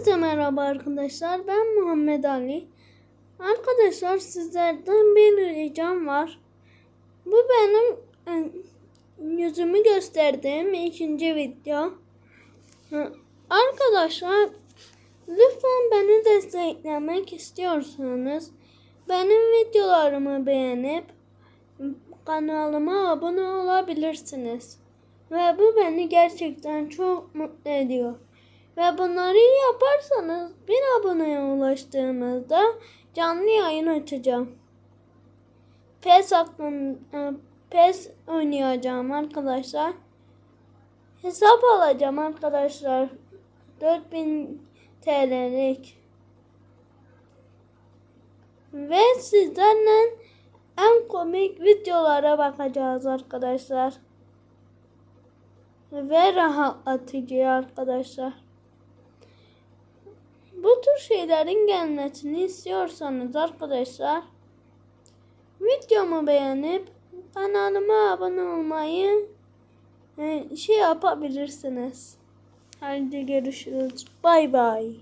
Hepinize merhaba arkadaşlar. Ben Muhammed Ali. Arkadaşlar sizlerden bir ricam var. Bu benim e, yüzümü gösterdiğim ikinci video. Arkadaşlar lütfen beni desteklemek istiyorsanız benim videolarımı beğenip kanalıma abone olabilirsiniz. Ve bu beni gerçekten çok mutlu ediyor. Ve bunları yaparsanız bir aboneye ulaştığımızda canlı yayın açacağım. PES aklım, e, PES oynayacağım arkadaşlar. Hesap alacağım arkadaşlar. 4000 TL'lik. Ve sizlerle en komik videolara bakacağız arkadaşlar. Ve rahatlatıcı arkadaşlar. Bu tür şeylerin gelmesini istiyorsanız arkadaşlar videomu beğenip kanalıma abone olmayı e, şey yapabilirsiniz. Hadi görüşürüz. Bay bay.